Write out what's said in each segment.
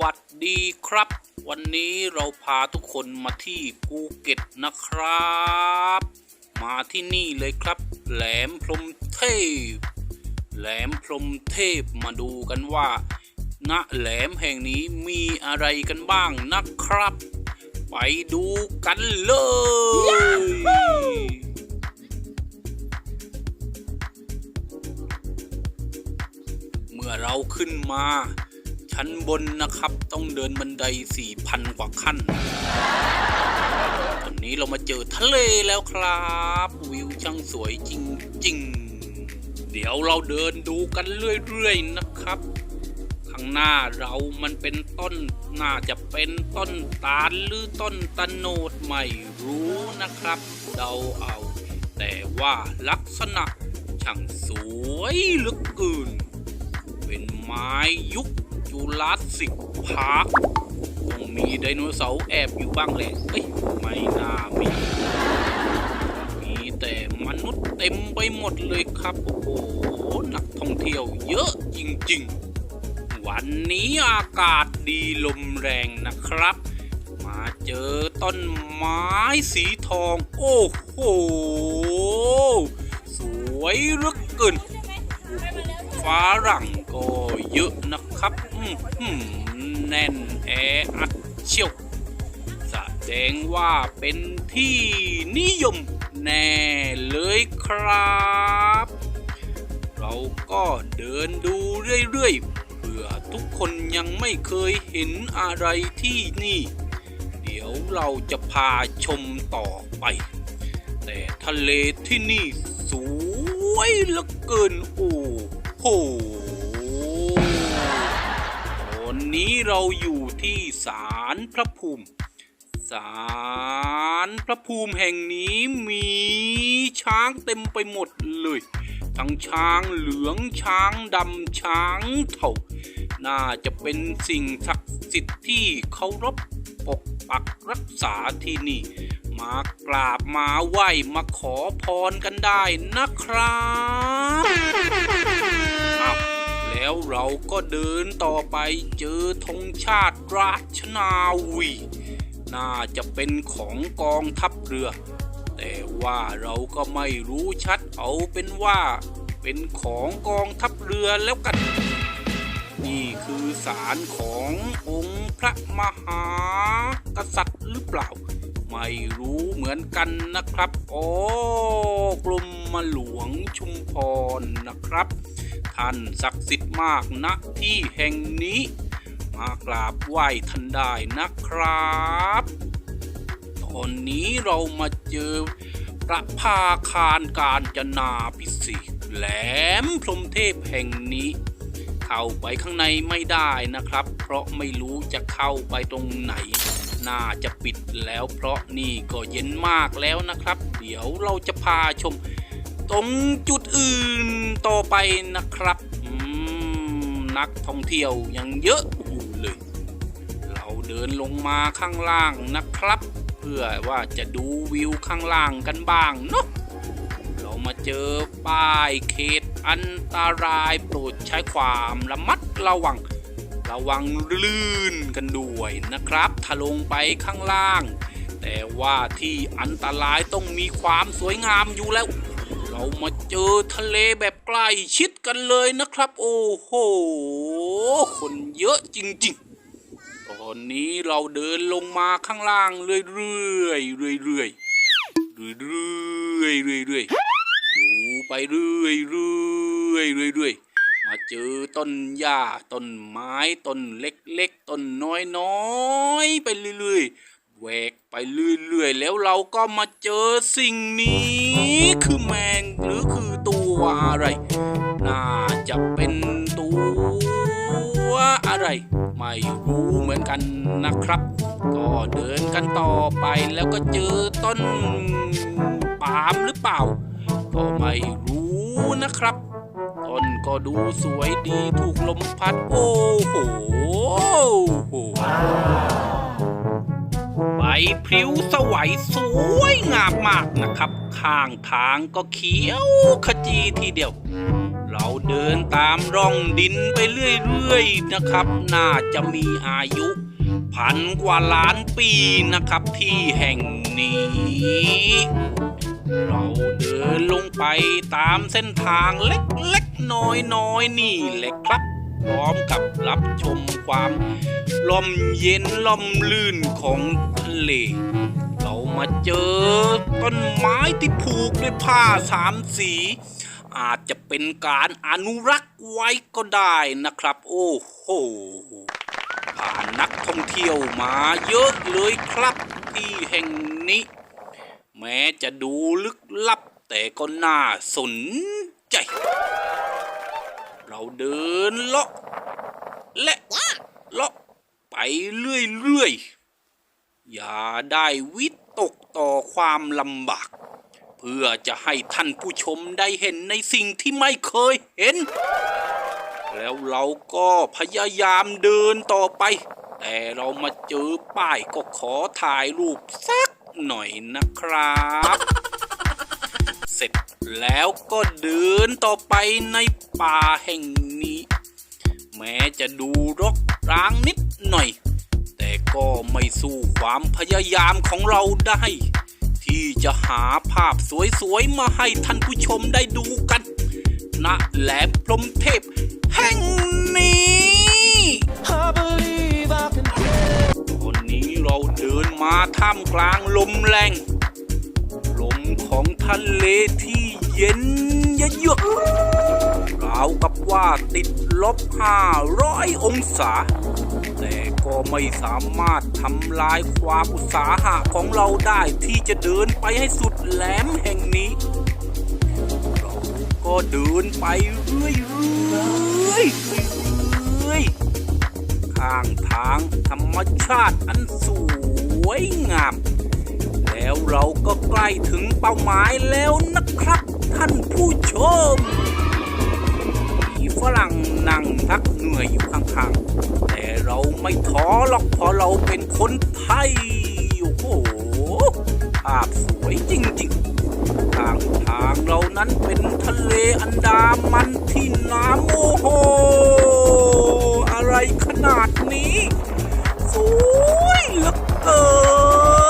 วัสดีครับ วันนี้เราพาทุกคนมาที่ภูเก็ตนะครับ มาที่นี่เลยครับ แหลมพรมเทพ แหลมพรมเทพมาดูกันว่าณแหลมแห่งนี้มีอะไรกันบ้างนะครับ ไปดูกันเลยเมื่อเราขึ้นมา ชั้นบนนะครับ ต้องเดินบันได 4,000 กว่าขั้น ตอนนี้เรามาเจอทะเลแล้วครับ วิวช่างสวยจริง ๆ เดี๋ยวเราเดินดูกันเรื่อย ๆ นะครับ ข้างหน้าเรามันเป็นต้น น่าจะเป็นต้นตาลหรือต้นตะโนดไม่รู้นะครับ เดาเอา แต่ว่าลักษณะช่างสวยเหลือเกินเป็นไม้ยุค จูราสสิกพาร์คต้องมีไดโนเสาร์แอบอยู่บ้างแหละเอ้ยไม่น่ามีมีแต่มนุษย์เต็มไปหมดเลยครับ โอ้โห นักท่องเที่ยวเยอะจริงๆ วันนี้อากาศดีลมแรงนะครับ มาเจอต้นไม้สีทอง โอ้โห สวยเหลือเกินฟ้าหลังก็เยอะนะครับ แน่นแออัดเชี่ยวแสดงว่าเป็นที่นิยมแน่เลยครับ เราก็เดินดูเรื่อยๆเผื่อทุกคนยังไม่เคยเห็นอะไรที่นี่ เดี๋ยวเราจะพาชมต่อไป แต่ทะเลที่นี่สวยเหลือเกินโอ้โห นี้เราอยู่ที่ศาลพระภูมิศาลพระภูมิแห่งนี้มีช้างเต็มไปหมดเลย ทั้งช้างเหลืองช้างดำช้างเถาน่าจะเป็นสิ่งศักดิ์สิทธิ์ที่เคารพปกปักรักษาที่นี่ มากราบมาไหว้มาขอพรกันได้นะครับ แล้วเราก็เดินต่อไปเจอธงชาติราชนาวี น่าจะเป็นของกองทัพเรือ แต่ว่าเราก็ไม่รู้ชัดเอาเป็นว่า เป็นของกองทัพเรือแล้วกัน นี่คือสารขององค์พระมหากษัตริย์หรือเปล่า ไม่รู้เหมือนกันนะครับ โอ้กรมมาหลวงชุมพรนะครับ ท่านศักดิ์สิทธิ์มากณที่แห่งนี้ มากราบไหว้ท่านได้นะครับ ตอนนี้เรามาเจอพระพาคารการจนาพิเศษกแหลมพรมเทพแห่งนี้ เข้าไปข้างในไม่ได้นะครับ เพราะไม่รู้จะเข้าไปตรงไหน น่าจะปิดแล้วเพราะนี่ก็เย็นมากแล้วนะครับ เดี๋ยวเราจะพาชมตรงจุดอื่น โตไปนะครับนักท่องเที่ยวยังเยอะอยู่เลย เราเดินลงมาข้างล่างนะครับ เพื่อว่าจะดูวิวข้างล่างกันบ้างเนาะเรามาเจอป้ายเขตอันตรายโปรดใช้ความระมัดระวัง ระวังลื่นกันด้วยนะครับถ้าลงไปข้างล่าง แต่ว่าที่อันตรายต้องมีความสวยงามอยู่แล้ว เรามาเจอทะเลแบบใกล้ชิดกันเลยนะครับ โอ้โห คนเยอะจริงๆ ตอนนี้เราเดินลงมาข้างล่างเรื่อยๆเรื่อยๆเรื่อยๆเรื่อยๆดูไปเรื่อยๆเรื่อยๆมาเจอต้นหญ้าต้นไม้ต้นเล็กๆต้นน้อยๆไปเรื่อยๆ แหวกไปเรื่อยๆ แล้วเราก็มาเจอสิ่งนี้ คือแมงหรือคือตัวอะไร น่าจะเป็นตัวอะไร ไม่รู้เหมือนกันนะครับ ก็เดินกันต่อไปแล้วก็เจอต้นปาล์มหรือเปล่า ก็ไม่รู้นะครับ ต้นก็ดูสวยดีถูกลมพัด โอ้โหใบ พริ้วสวัยสวยงามมากนะครับ ข้างทางก็เขียวขจีทีเดียวเราเราเดินตามร่องดินไปเรื่อยๆนะครับ น่าจะมีอายุ พันกว่าล้านปีนะครับที่แห่งนี้ เราเดินลงไปตามเส้นทางเล็กๆน้อยๆนี่แหละครับ พร้อมกับรับชมความ ลมเย็นลมลื่นของทะเล เรามาเจอต้นไม้ที่ผูกด้วยผ้าสามสี อาจจะเป็นการอนุรักษ์ไว้ก็ได้นะครับ โอ้โหพานนักท่องเที่ยวมาเยอะเลยครับที่แห่งนี้ แม้จะดูลึกลับแต่ก็น่าสนใจ เราเดินเลาะและเลาะ เรื่อยๆ อย่าได้วิตกต่อความลำบาก เพื่อจะให้ท่านผู้ชมได้เห็นในสิ่งที่ไม่เคยเห็น แล้วเราก็พยายามเดินต่อไป แต่เรามาเจอป้ายก็ขอถ่ายรูปสักหน่อยนะครับ เสร็จแล้วก็เดินต่อไปในป่าแห่งนี้ แม้จะดูรก สู้ความพยายามของเราได้ ที่จะหาภาพสวยๆ มาให้ท่านผู้ชมได้ดูกันณแหลมพรหมเทพแห่งนี้ I believe I can ตอนนี้เราเดินมาท่ามกลางลมแรง ลมของทะเลที่เย็นเยือกรา ว่าติดลบห้าร้องศา แต่ก็ไม่สามารถทำลายความอุตสาหะของเราได้ที่จะเดินไปให้สุดแหลมแห่งนี้ เราก็เดินไปเรื่อยๆเรื่อยๆข้างทางธรรมชาติอันสวยงาม แล้วเราก็ใกล้ถึงเป้าหมายแล้วนะครับท่านผู้ชม ฝรั่งนั่งพักเหนื่อยอยู่ข้างๆ แต่เราไม่ท้อหรอกเพราะเราเป็นคนไทย โอ้โห ภาพสวยจริงๆ ทางทางเรานั้นเป็นทะเลอันดามันที่น้ำโอ้โห อะไรขนาดนี้ สวยเหลือเกิ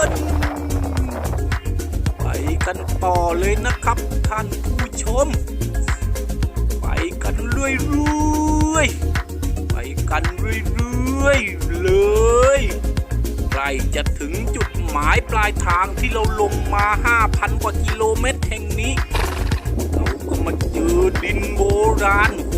น ไปกันต่อเลยนะครับท่านผู้ชม กันเรื่อยๆไปกันเรื่อยๆเลยใกล้จะถึงจุดหมายปลายทางที่เราลงมา 5,000 กว่ากิโลเมตรแห่งนี้ เราก็มาเจอดินโบราณโห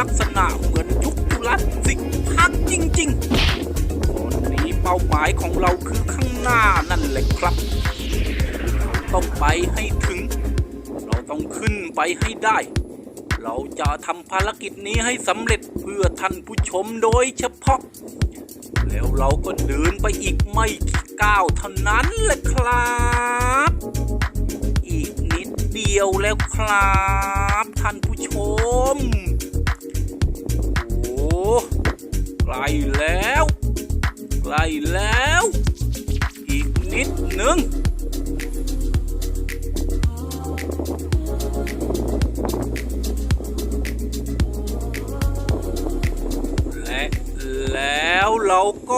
ลักษณะเหมือนยุคจุลศิกพักจริงๆ ตอนนี้เป้าหมายของเราคือข้างหน้านั่นแหละครับเราต้องไปให้ถึง เราต้องขึ้นไปให้ได้ เราจะทำภารกิจนี้ให้สำเร็จเพื่อท่านผู้ชมโดยเฉพาะ แล้วเราก็เดินไปอีกไม่กี่ก้าวเท่านั้นแหละครับ อีกนิดเดียวแล้วครับท่านผู้ชม โอ้ใกล้แล้ว ใกล้แล้ว อีกนิดหนึ่ง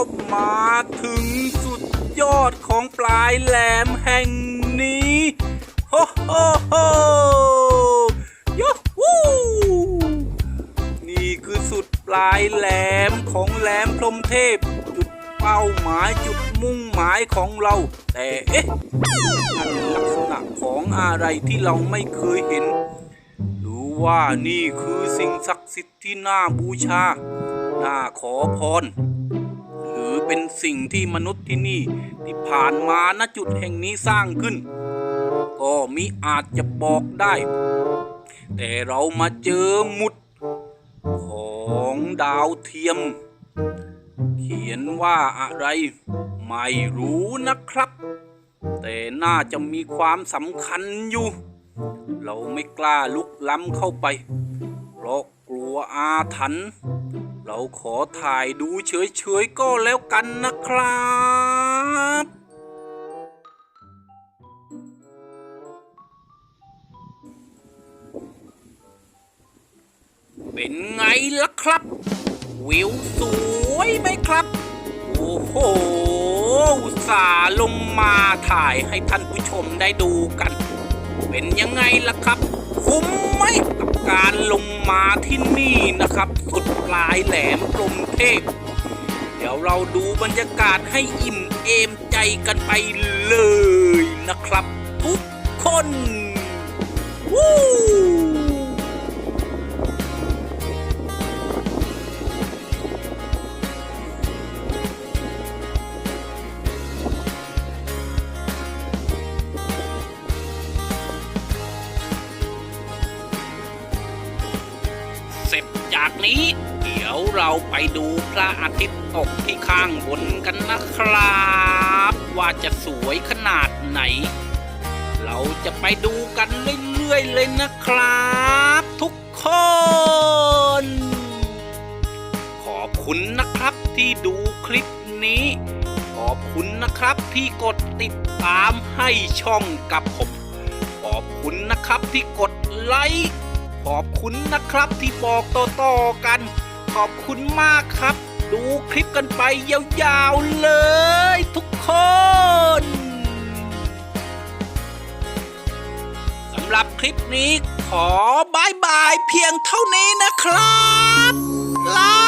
ก็มาถึงสุดยอดของปลายแหลมแห่งนี้โฮโฮโฮยูฮูนี่คือสุดปลายแหลมของแหลมพรมเทพ จุดเป้าหมายจุดมุ่งหมายของเรา แต่เอ๊ะนั่นลักษณะของอะไรที่เราไม่เคยเห็นรือว่านี่คือสิ่งศักดิ์สิทธิ์ที่น่าบูชา น่าขอพร เป็นสิ่งที่มนุษย์ที่นี่ที่ผ่านมาณจุดแห่งนี้สร้างขึ้น ก็มิอาจจะบอกได้ แต่เรามาเจอหมุด ของดาวเทียม เขียนว่าอะไร ไม่รู้นะครับ แต่น่าจะมีความสำคัญอยู่ เราไม่กล้าลุกล้ำเข้าไป เพราะกลัวอาถรรพ์ เราขอถ่ายดูเฉยๆก็แล้วกันนะครับเป็นไงล่ะครับ วิวสวยไหมครับ โอ้โหอุตส่าห์ลงมาถ่ายให้ท่านผู้ชมได้ดูกัน เป็นยังไงล่ะครับ คุ้มไหมกับการลงมาที่นี่นะครับ สุดปลายแหลมกรมเทพ เดี๋ยวเราดูบรรยากาศให้อิ่มเอมใจกันไปเลยนะครับ ทุกคน วู้ นี้ เดี๋ยวเราไปดูพระอาทิตย์ตกที่ข้างบนกันนะครับ ว่าจะสวยขนาดไหน เราจะไปดูกันเรื่อยๆเลยนะครับ ทุกคน ขอบคุณนะครับที่ดูคลิปนี้ ขอบคุณนะครับที่กดติดตามให้ช่องกับผม ขอบคุณนะครับที่กดไลค์ อบคุณนะครับที่บอกต่อๆกัน ขอบคุณมากครับ ดูคลิปกันไปยาวๆเลยทุกคนสำหรับคลิปนี้ขอบายบายเพียงเท่านี้นะครับ ลา